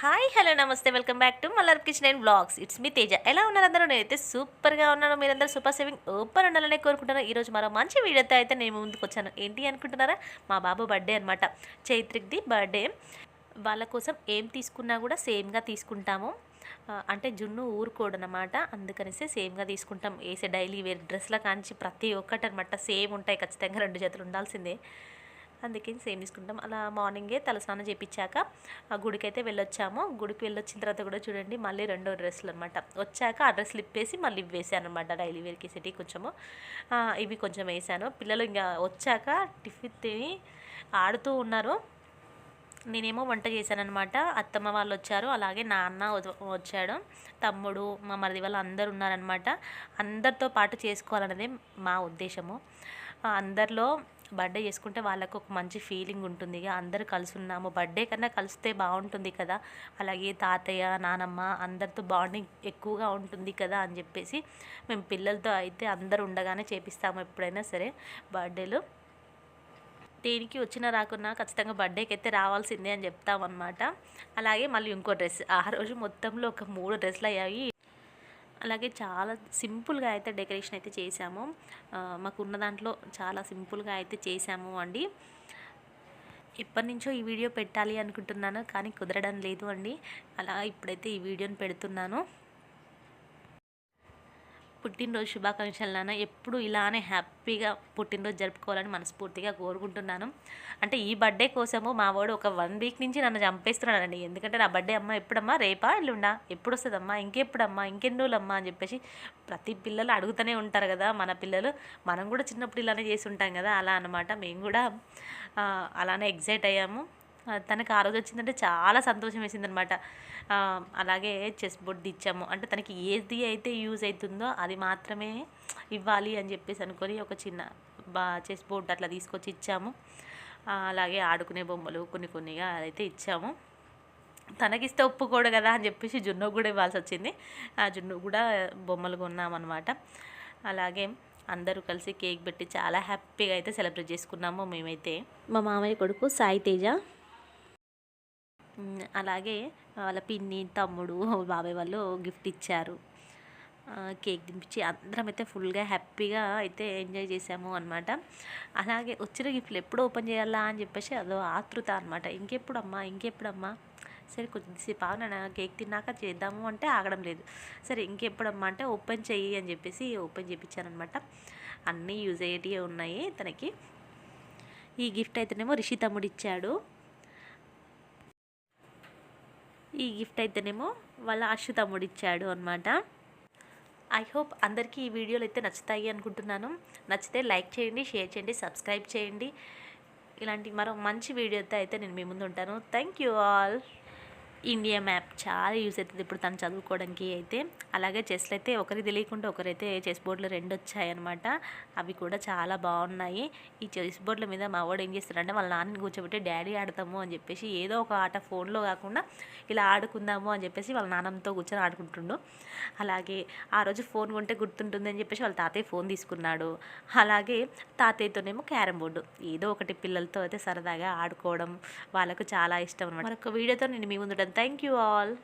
Hi hello namaste. Welcome back to Mallar kitchen and blogs it's me Teja. ఎలా ఉన్నారు అందరూ? నేనైతే సూపర్గా ఉన్నాను. మీరందరూ సూపర్ సేవింగ్ ఓపెన్ ఉండాలని కోరుకుంటున్నాను. ఈరోజు మరో మంచి వీడియోతో అయితే నేను ముందుకు వచ్చాను. ఏంటి అనుకుంటున్నారా? మా బాబు బర్త్డే అనమాట చైత్రిక్ది బర్త్డే వాళ్ళ కోసం ఏం తీసుకున్నా కూడా సేమ్గా తీసుకుంటాము. అంటే జున్ను ఊరుకోడనమాట అందుకనేసి సేమ్గా తీసుకుంటాం. వేసే డైలీ వేర్ డ్రెస్ల కాంచి ప్రతి ఒక్కటి అనమాట సేమ్ ఉంటాయి ఖచ్చితంగా రెండు జతలు ఉండాల్సిందే. అందుకే సేమ్ తీసుకుంటాం. అలా మార్నింగే తలస్నానం చేయించాక ఆ గుడికైతే వెళ్ళొచ్చాము. గుడికి వెళ్ళొచ్చిన తర్వాత కూడా చూడండి మళ్ళీ రెండో డ్రెస్సులు అనమాట వచ్చాక ఆ డ్రెస్సులు ఇప్పేసి మళ్ళీ ఇవి వేసాను అనమాట డైలీ వేర్కి సిటీ కొంచెము. ఇవి కొంచెం వేసాను పిల్లలు ఇంకా వచ్చాక టిఫిన్ తిని ఆడుతూ ఉన్నారు. నేనేమో వంట చేశానమాట అత్తమ్మ వాళ్ళు వచ్చారు. అలాగే నాన్న వచ్చాడు. తమ్ముడు మా మరిది వాళ్ళు అందరు ఉన్నారనమాట అందరితో పాటు చేసుకోవాలన్నదే మా ఉద్దేశము. అందరిలో బర్త్డే చేసుకుంటే వాళ్ళకు ఒక మంచి ఫీలింగ్ ఉంటుంది. ఇక అందరూ కలిసి ఉన్నాము బర్త్డే కన్నా కలిస్తే బాగుంటుంది కదా. అలాగే తాతయ్య నానమ్మ అందరితో బాండింగ్ ఎక్కువగా ఉంటుంది కదా అని చెప్పేసి మేము పిల్లలతో అయితే అందరు ఉండగానే చేపిస్తాము ఎప్పుడైనా సరే బర్త్డేలు. దేనికి వచ్చినా రాకున్నా ఖచ్చితంగా బర్త్డేకి అయితే రావాల్సిందే అని చెప్తామన్నమాట. అలాగే మళ్ళీ ఇంకో డ్రెస్. ఆ రోజు మొత్తంలో ఒక మూడు డ్రెస్సులు అయ్యాయి. అలాగే చాలా సింపుల్గా అయితే డెకరేషన్ అయితే చేశాము. మాకున్న దాంట్లో చాలా సింపుల్గా అయితే చేశాము అండి. ఎప్పటి నుంచో ఈ వీడియో పెట్టాలి అనుకుంటున్నాను కానీ కుదరడం లేదు అండి. అలా ఇప్పుడైతే ఈ వీడియోని పెడుతున్నాను. పుట్టినరోజు శుభాకాంక్షలు నాన్న. ఎప్పుడు ఇలానే హ్యాపీగా పుట్టినరోజు జరుపుకోవాలని మనస్ఫూర్తిగా కోరుకుంటున్నాను. అంటే ఈ బర్త్డే కోసము మా వాడు ఒక వన్ వీక్ నుంచి నన్ను చంపేస్తున్నాడండి. ఎందుకంటే నా బర్త్డే అమ్మ ఎప్పుడమ్మా? రేపా? ఎల్లుండా? ఎప్పుడు వస్తుందమ్మా ఇంకెప్పుడమ్మా? ఇంకెన్ని రోజులమ్మా? అని చెప్పేసి ప్రతి పిల్లలు అడుగుతూనే ఉంటారు కదా మన పిల్లలు. మనం కూడా చిన్నప్పుడు ఇలానే చేసి ఉంటాం కదా. అలా అన్నమాట. మేము కూడా అలానే ఎగ్జైట్ అయ్యాము. తనకు ఆ రోజు వచ్చిందంటే చాలా సంతోషం వేసిందనమాట. అలాగే చెస్ బోర్డ్ ఇచ్చాము. అంటే తనకి ఏది అయితే యూజ్ అవుతుందో అది మాత్రమే ఇవ్వాలి అని చెప్పేసి అనుకొని ఒక చిన్న బా చెస్ బోర్డ్ అట్లా తీసుకొచ్చి ఇచ్చాము. అలాగే ఆడుకునే బొమ్మలు కొన్ని కొన్నిగా అదైతే ఇచ్చాము. తనకిస్తే ఒప్పుకోడు కదా అని చెప్పేసి జున్ను కూడా ఇవ్వాల్సి వచ్చింది. ఆ జున్ను కూడా బొమ్మలు కొన్నామన్నమాట అలాగే అందరూ కలిసి కేక్ పెట్టి చాలా హ్యాపీగా అయితే సెలబ్రేట్ చేసుకున్నాము మేమైతే. మా మామయ్య కొడుకు సాయి తేజ. అలాగే వాళ్ళ పిన్ని తమ్ముడు బాబాయ్ వాళ్ళు గిఫ్ట్ ఇచ్చారు. కేక్ తినిపించి అందరం అయితే ఫుల్గా హ్యాపీగా అయితే ఎంజాయ్ చేసాము అనమాట అలాగే వచ్చిన గిఫ్ట్లు ఎప్పుడు ఓపెన్ చేయాలా అని చెప్పేసి అదో ఆతృత అనమాట ఇంకెప్పుడమ్మా ఇంకెప్పుడమ్మా? సరే కొద్దిసేపు ఆగిన కేక్ తిన్నాక చేద్దాము అంటే ఆగడం లేదు. సరే ఇంకెప్పుడమ్మా అంటే ఓపెన్ చెయ్యి అని చెప్పేసి ఓపెన్ చేయించానమాట అనమాట అన్నీ యూజ్ అయ్యేటివి ఉన్నాయి తనకి. ఈ గిఫ్ట్ అయితేనేమో రిషి తమ్ముడు ఇచ్చాడు ఈ గిఫ్ట్ అయితేనేమో వాళ్ళ అశ్వ తమ్ముడు ఇచ్చాడు అనమాట ఐ హోప్ అందరికీ ఈ వీడియోలు అయితే నచ్చుతాయి అనుకుంటున్నాను. నచ్చితే లైక్ చేయండి షేర్ చేయండి సబ్స్క్రైబ్ చేయండి. ఇలాంటి మరో మంచి వీడియోతో అయితే నేను మీ ముందు ఉంటాను. Thank you all India map చాలా యూజ్ అవుతుంది. ఇప్పుడు తను చదువుకోవడానికి అయితే. అలాగే చెస్లు అయితే ఒకరికి తెలియకుండా ఒకరైతే చెస్ బోర్డులు రెండు వచ్చాయన్నమాట. అవి కూడా చాలా బాగున్నాయి. ఈ చెస్ బోర్డుల మీద మా వాడు ఏం చేస్తారంటే వాళ్ళ నాన్నని కూర్చోబెట్టి డాడీ ఆడతాము అని చెప్పేసి ఏదో ఒక ఆట ఫోన్లో కాకుండా ఇలా ఆడుకుందాము అని చెప్పేసి వాళ్ళ నాన్నమ్మతో కూర్చొని ఆడుకుంటుండు. అలాగే ఆ రోజు ఫోన్ కొంటే గుర్తుంటుంది అని చెప్పేసి వాళ్ళ తాతయ్య ఫోన్ తీసుకున్నాడు. అలాగే తాతయ్యతోనేమో క్యారమ్ బోర్డు. ఏదో ఒకటి పిల్లలతో అయితే సరదాగా ఆడుకోవడం వాళ్ళకు చాలా ఇష్టం అనమాట మరొక వీడియోతో నేను మీ ముందు థ్యాంక్ యూ ఆల్